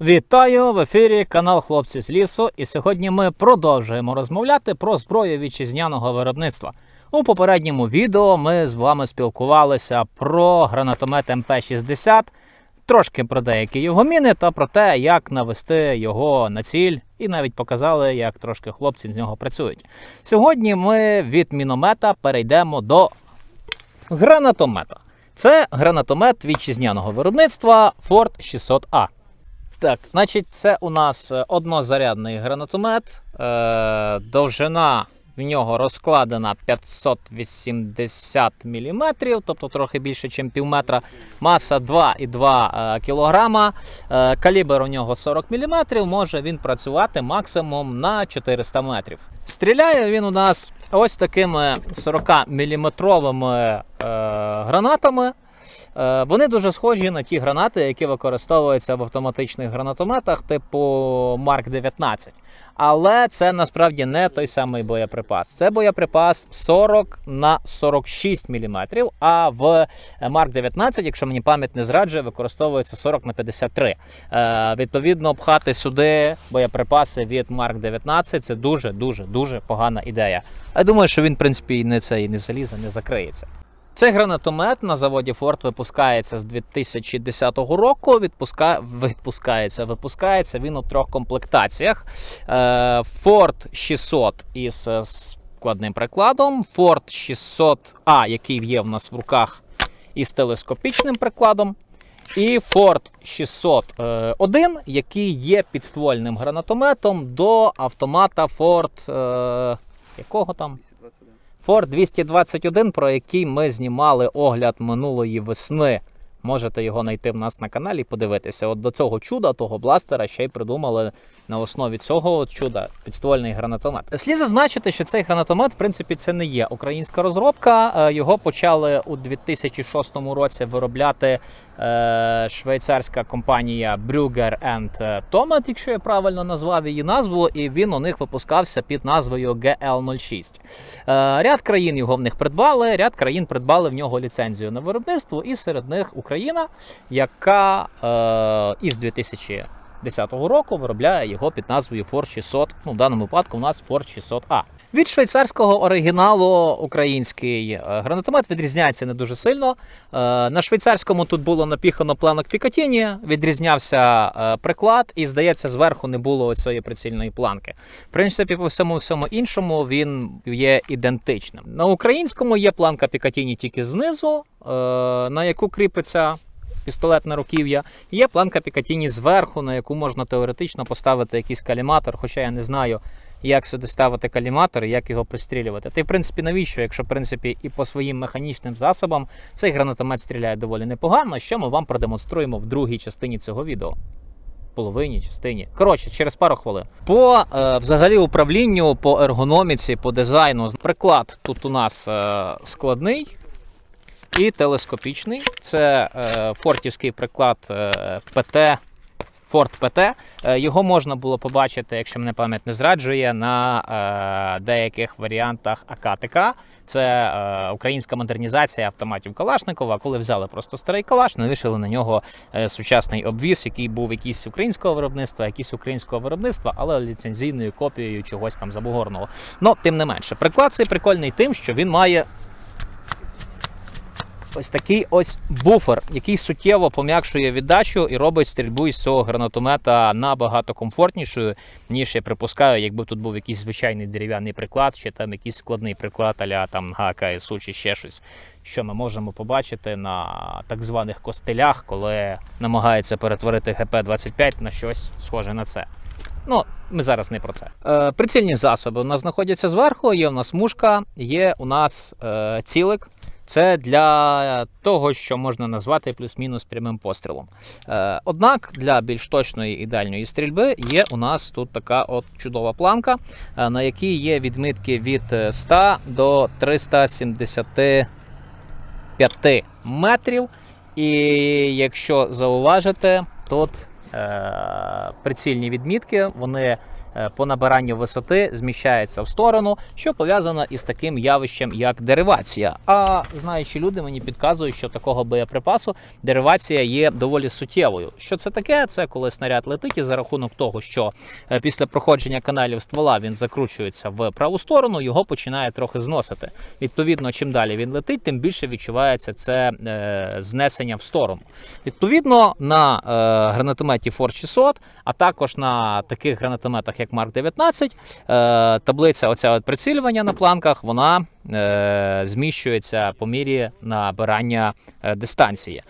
Вітаю в ефірі канал Хлопці з лісу. І сьогодні ми продовжуємо розмовляти про зброю вітчизняного виробництва. У попередньому відео ми з вами спілкувалися про гранатомет МП-60, трошки про деякі його міни та про те, як навести його на ціль, і навіть показали, як трошки хлопці з нього працюють. Сьогодні ми від міномета перейдемо до гранатомета. Це гранатомет вітчизняного виробництва Ford 600A. Так, значить, це у нас е, однозарядний гранатомет. Е, довжина в нього розкладена 580 мм, тобто трохи більше, ніж пів метра. Маса 2,2 кг. Е, калібр у нього 40 мм, може він працювати максимум на 400 метрів. Стріляє він у нас ось такими 40 мм е, гранатами. Е, Вони дуже схожі на ті гранати, які використовуються в автоматичних гранатометах типу Марк 19. Але це насправді не той самий боєприпас. Це боєприпас 40 на 46 мм, а в Марк 19, якщо мені пам'ять не зраджує, використовується 40 на 53. Е, відповідно, пхати сюди боєприпаси від Марк 19 це дуже дуже дуже погана ідея. Я думаю, що він, в принципі, і не це і не залізе, не закриється. Цей гранатомет на заводі Ford випускається з 2010 року. Відпуска... Відпускається, випускається він у трьох комплектаціях: Е, Ford 600 із е, складним прикладом, Ford 600A, який є в нас в руках із телескопічним прикладом. І Ford 601, який є підствольним гранатометом до автомата Ford. Е... Якого там? Ford 221, про який ми знімали огляд минулої весни. Можете його знайти в нас на каналі і подивитися. От до цього чуда, того бластера, ще й придумали на основі цього чуда підствольний гранатомет. Слід зазначити, що цей гранатомет, в принципі, це не є українська розробка. Е, Його почали у 2006 році виробляти е, швейцарська компанія Brugger and Tomat, якщо я правильно назвав її назву, і він у них випускався під назвою GL06. Е, Ряд країн його в них придбали, ряд країн придбали в нього ліцензію на виробництво, і серед них Україна, яка е, із 2010 року виробляє його під назвою Ford 600. Ну, в даному випадку у нас Ford 600A. Від швейцарського оригіналу український е, гранатомет відрізняється не дуже сильно. Е, На швейцарському тут було напіхано планок Пікатіні, відрізнявся е, приклад, і здається, зверху не було цієї прицільної планки. В принципі, по всьому всьому іншому він є ідентичним. На українському є планка Пікатіні тільки знизу, на яку кріпиться пістолетне руків'я. Є планка Пікатіні зверху, на яку можна теоретично поставити якийсь каліматор, хоча я не знаю, як сюди ставити каліматор як його пристрілювати. Та й в принципі навіщо, якщо в принципі і по своїм механічним засобам цей гранатомет стріляє доволі непогано, що ми вам продемонструємо в другій частині цього відео. Половині частині. Коротше, через пару хвилин. По е, взагалі управлінню, по ергономіці, по дизайну. Приклад тут у нас е, складний і телескопічний. Це е, фортівський приклад е, ПТ. Форт ПТ. Е, Його можна було побачити, якщо мене пам'ять не зраджує, на е, деяких варіантах АКТК. Це е, українська модернізація автоматів Калашникова. Коли взяли просто старий калаш, навішали на нього сучасний обвіз, який був якийсь українського виробництва, якийсь українського виробництва, але ліцензійною копією чогось там забугорного. Ну, тим не менше, приклад цей прикольний тим, що він має ось такий ось буфер, який суттєво пом'якшує віддачу і робить стрільбу із цього гранатомета набагато комфортнішою, ніж я припускаю, якби тут був якийсь звичайний дерев'яний приклад, чи там якийсь складний приклад аля там ГКСУ чи ще щось, що ми можемо побачити на так званих костелях, коли намагається перетворити ГП-25 на щось схоже на це. Ну, ми зараз не про це. Е, прицільні засоби у нас знаходяться зверху, є у нас мушка, є у нас е, цілик. Це для того, що можна назвати плюс-мінус прямим пострілом. Е, однак для більш точної і дальньої стрільби є у нас тут така от чудова планка, е, на якій є відмитки від 100 до 375 метрів. І якщо зауважите, тут е, прицільні відмітки вони е, по набиранню висоти зміщається в сторону, що пов'язано із таким явищем, як деривація. А знаючи люди мені підказують, що такого боєприпасу деривація є доволі суттєвою. Що це таке? Це коли снаряд летить і за рахунок того, що е, після проходження каналів ствола він закручується в праву сторону, його починає трохи зносити. Відповідно, чим далі він летить, тим більше відчувається це е, знесення в сторону. Відповідно, на е, гранатометі Ford 600, а також на таких гранатометах, як Mark 19, е, таблиця оця от прицілювання на планках, вона е, зміщується по мірі набирання е, дистанції.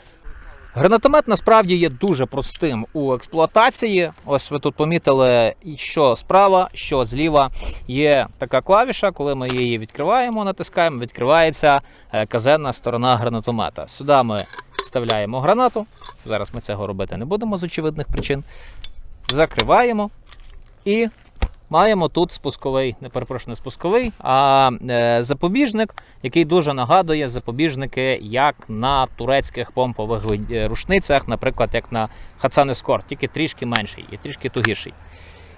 Гранатомет насправді є дуже простим у експлуатації. Ось ви тут помітили, що справа, що зліва є така клавіша. Коли ми її відкриваємо, натискаємо, відкривається казенна сторона гранатомета. Сюди ми вставляємо гранату. Зараз ми цього робити не будемо з очевидних причин. Закриваємо і маємо тут спусковий, не перепрошую, не спусковий, а е, запобіжник, який дуже нагадує запобіжники, як на турецьких помпових е, рушницях, наприклад, як на Хацан Ескорт, тільки трішки менший і трішки тугіший.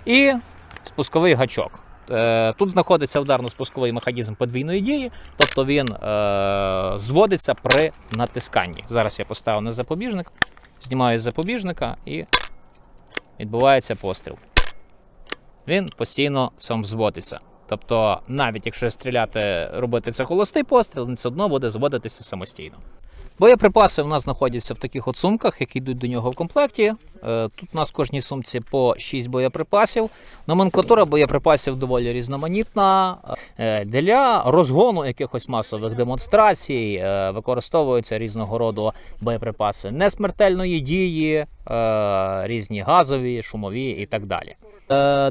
І спусковий гачок. Е, Тут знаходиться ударно-спусковий механізм подвійної дії, тобто він е, зводиться при натисканні. Зараз я поставив на запобіжник, знімаю з запобіжника і відбувається постріл. Він постійно сам зводиться. Тобто, навіть якщо стріляти, робити це холостий постріл, він все одно буде зводитися самостійно. Боєприпаси у нас знаходяться в таких от сумках, які йдуть до нього в комплекті. Е, Тут у нас в кожній сумці по 6 боєприпасів. Номенклатура боєприпасів доволі різноманітна. Е, Для розгону якихось масових демонстрацій е, використовуються різного роду боєприпаси несмертельної дії, різні газові, шумові і так далі.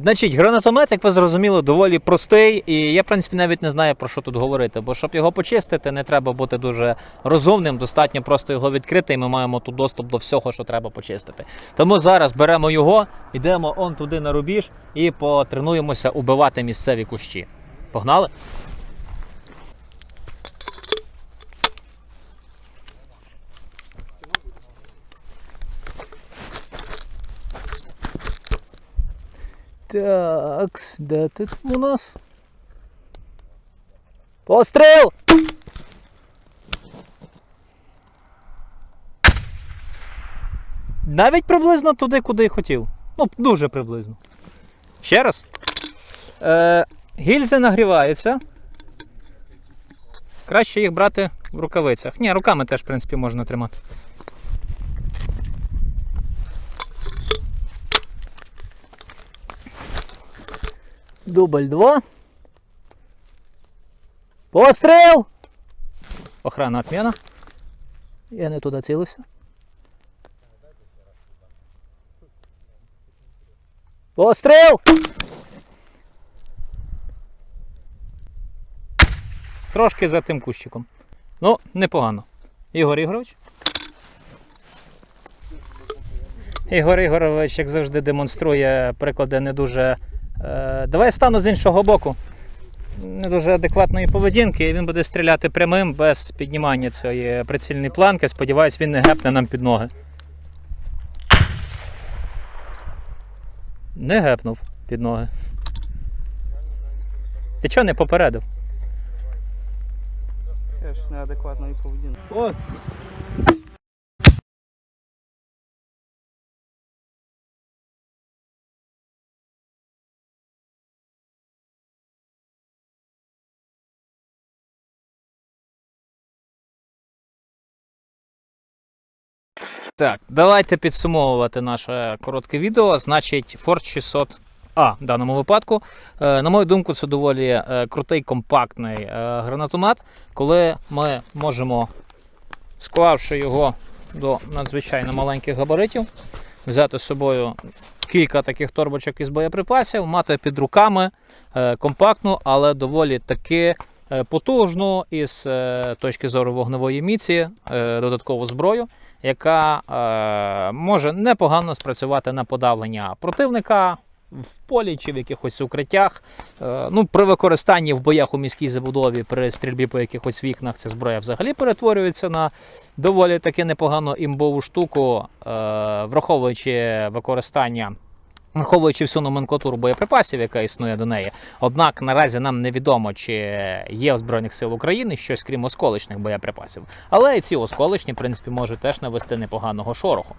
Значить, гранатомет, як ви зрозуміли, доволі простий, і я, в принципі, навіть не знаю про що тут говорити, бо щоб його почистити, не треба бути дуже розумним, достатньо просто його відкрити, і ми маємо тут доступ до всього, що треба почистити. Тому зараз беремо його, йдемо он туди на рубіж і потренуємося убивати місцеві кущі. Погнали? Так, де ти у нас? Постріл! Навіть приблизно туди, куди хотів. Ну, дуже приблизно. Ще раз. Е, гільзи нагріваються. Краще їх брати в рукавицях. Ні, руками теж, в принципі, можна тримати. Дубль 2. Постріл! Охрана отмена. Я не туди цілився. Постріл! Трошки за тим кущиком. Ну, непогано. Ігор Ігорович. Ігор Ігорович, як завжди, демонструє приклади не дуже. Е, давай стану з іншого боку. Не дуже адекватної поведінки, і він буде стріляти прямим без піднімання цієї прицільної планки. Сподіваюсь, він не гепне нам під ноги. Не гепнув під ноги. Ти чого не попередив? Теж і поведінка. Ось. Так, давайте підсумовувати наше коротке відео. Значить, Ford 600 а, в даному випадку. Е, на мою думку, це доволі е, крутий компактний е, гранатомет, коли ми можемо, склавши його до надзвичайно маленьких габаритів, взяти з собою кілька таких торбочок із боєприпасів, мати під руками компактну, але доволі таки потужну із точки зору вогневої міці додаткову зброю, яка е, може непогано спрацювати на подавлення противника. В полі чи в якихось укриттях. Е, Ну, при використанні в боях у міській забудові при стрільбі по якихось вікнах ця зброя взагалі перетворюється на доволі таки непогану імбову штуку, е, враховуючи використання Враховуючи всю номенклатуру боєприпасів, яка існує до неї, однак наразі нам невідомо, чи є в Збройних сил України щось крім осколочних боєприпасів. Але ці осколочні, в принципі, можуть теж навести непоганого шороху.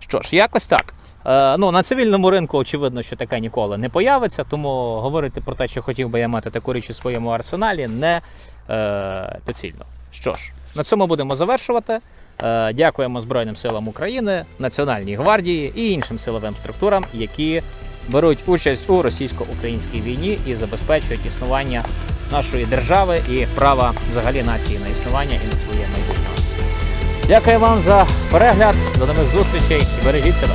Що ж, якось так. Е, ну, на цивільному ринку, очевидно, що таке ніколи не появиться, тому говорити про те, що хотів би я мати таку річ у своєму арсеналі, не е, доцільно. Що ж, на цьому будемо завершувати. Е, дякуємо Збройним силам України, Національній гвардії і іншим силовим структурам, які беруть участь у російсько-українській війні і забезпечують існування нашої держави і права взагалі нації на існування і на своє майбутнє. Дякую вам за перегляд. До нових зустрічей бережіть себе.